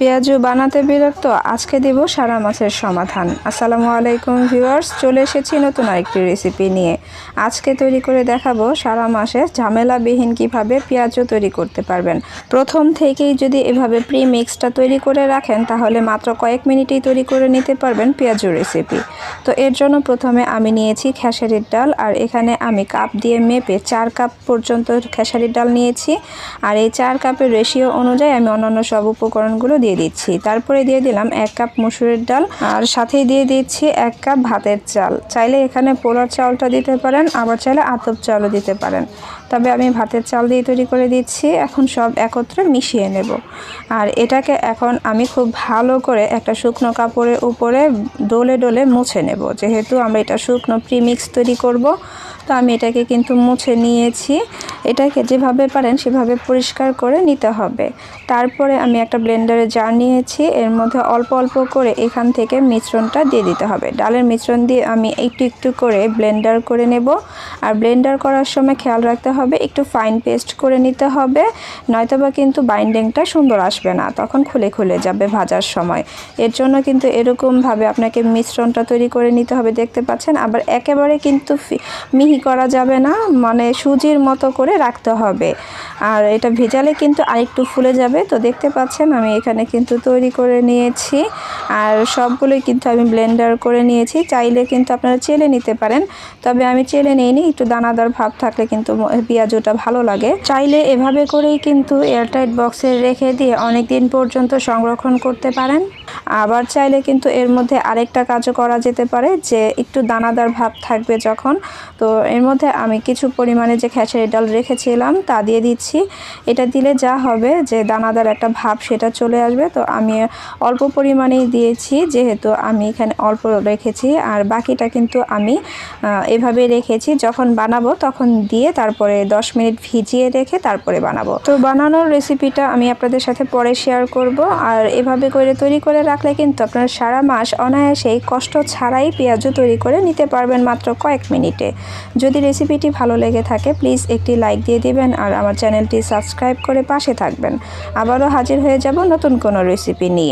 পেঁয়াজু বানাতে বিরক্ত, আজকে দেব সারা মাছের সমাধান। আসসালামু আলাইকুম ভিউয়ার্স, চলে এসেছি নতুন আরেকটি রেসিপি নিয়ে। আজকে তৈরি করে দেখাবো সারা মাসের ঝামেলাবিহীন কীভাবে পেঁয়াজু তৈরি করতে পারবেন। প্রথম থেকেই যদি এভাবে প্রি মিক্সটা তৈরি করে রাখেন, তাহলে মাত্র কয়েক মিনিটেই তৈরি করে নিতে পারবেন পেঁয়াজু রেসিপি। তো এর জন্য প্রথমে আমি নিয়েছি খেসারির ডাল, আর এখানে আমি কাপ দিয়ে মেপে চার কাপ পর্যন্ত খেসারির ডাল নিয়েছি। আর এই চার কাপের রেশিও অনুযায়ী আমি অন্যান্য সব উপকরণগুলো দিয়ে দিচ্ছি। তারপরে দিয়ে দিলাম এক কাপ মুসুরের ডাল আর সাথেই দিয়ে দিচ্ছি এক কাপ ভাতের চাল। চাইলে এখানে পোলার চালটা দিতে পারেন, আবার চাইলে আতপ চালও দিতে পারেন। তবে আমি ভাতের চাল দিয়ে তৈরি করে দিচ্ছি। এখন সব একত্রে মিশিয়ে নেব। আর এটাকে এখন আমি খুব ভালো করে একটা শুকনো কাপড়ের উপরে ডলে ডলে মুছে নেব। যেহেতু আমরা এটা শুকনো প্রিমিক্স তৈরি করব, তো আমি এটাকে কিন্তু মুছে নিয়েছি। এটাকে যেভাবে পারেন সেভাবে পরিষ্কার করে নিতে হবে। তারপরে আমি একটা ব্লেন্ডারে জার নিয়েছি। এর মধ্যে অল্প অল্প করে এখান থেকে মিশ্রণটা দিয়ে দিতে হবে। ডালের মিশ্রণ দিয়ে আমি একটু একটু করে ব্লেন্ডার করে নেব। আর ব্লেন্ডার করার সময় খেয়াল রাখতে হবে, একটু ফাইন পেস্ট করে নিতে হবে। নয়তোবা কিন্তু বাইন্ডিংটা সুন্দর আসবে না, তখন খুলে খুলে যাবে ভাজার সময়। এর জন্য কিন্তু এরকমভাবে আপনাকে মিশ্রণটা তৈরি করে নিতে হবে, দেখতে পাচ্ছেন? আবার একেবারে কিন্তু মিহি করা যাবে না। মানে সুজির মতো করে রাখতে হবে। আর এটা ভেজালে কিন্তু আরেকটু ফুলে যাবে। তো দেখতে পাচ্ছেন আমি এখানে কিন্তু তৈরি করে নিয়েছি। আর সবগুলোই কিন্তু আমি ব্লেন্ডার করে নিয়েছি। চাইলে কিন্তু আপনারা চেলে নিতে পারেন। তবে আমি চেলে নিইনি, একটু দানাদার ভাব থাকলে কিন্তু পেঁয়াজুটা ভালো লাগে। চাইলে এভাবে করেই কিন্তু এয়ারটাইট বক্সে রেখে দিয়ে অনেক দিন পর্যন্ত সংরক্ষণ করতে পারেন। আবার চাইলে কিন্তু এর মধ্যে আরেকটা কাজও করা যেতে পারে, যে একটু দানাদার ভাব থাকবে যখন। তো এর মধ্যে আমি কিছু পরিমাণে যে খেসারি ডাল রেখেছিলাম, তা দিয়ে দিচ্ছি। এটা দিলে যা হবে যে দানাদার একটা ভাব সেটা চলে আসবে। তো আমি অল্প পরিমাণেই দিয়েছি, যেহেতু আমি এখানে অল্প রেখেছি। আর বাকিটা কিন্তু আমি এভাবে রেখেছি। যখন বানাবো তখন দিয়ে তারপরে দশ মিনিট ভিজিয়ে রেখে তারপরে বানাবো। তো বানানোর রেসিপিটা আমি আপনাদের সাথে পরে শেয়ার করব। আর এভাবে করে তৈরি করে রাখলে কিন্তু আপনারা সারা মাস অনায়াসেই কষ্ট ছাড়াই পেঁয়াজও তৈরি করে নিতে পারবেন মাত্র কয়েক মিনিটে। যদি রেসিপিটি ভালো লেগে থাকে, প্লিজ একটি লাইক দিয়ে দিবেন আর আমার চ্যানেলটি সাবস্ক্রাইব করে পাশে থাকবেন। আবারও হাজির হয়ে যাব নতুন কোনো রেসিপি নিয়ে।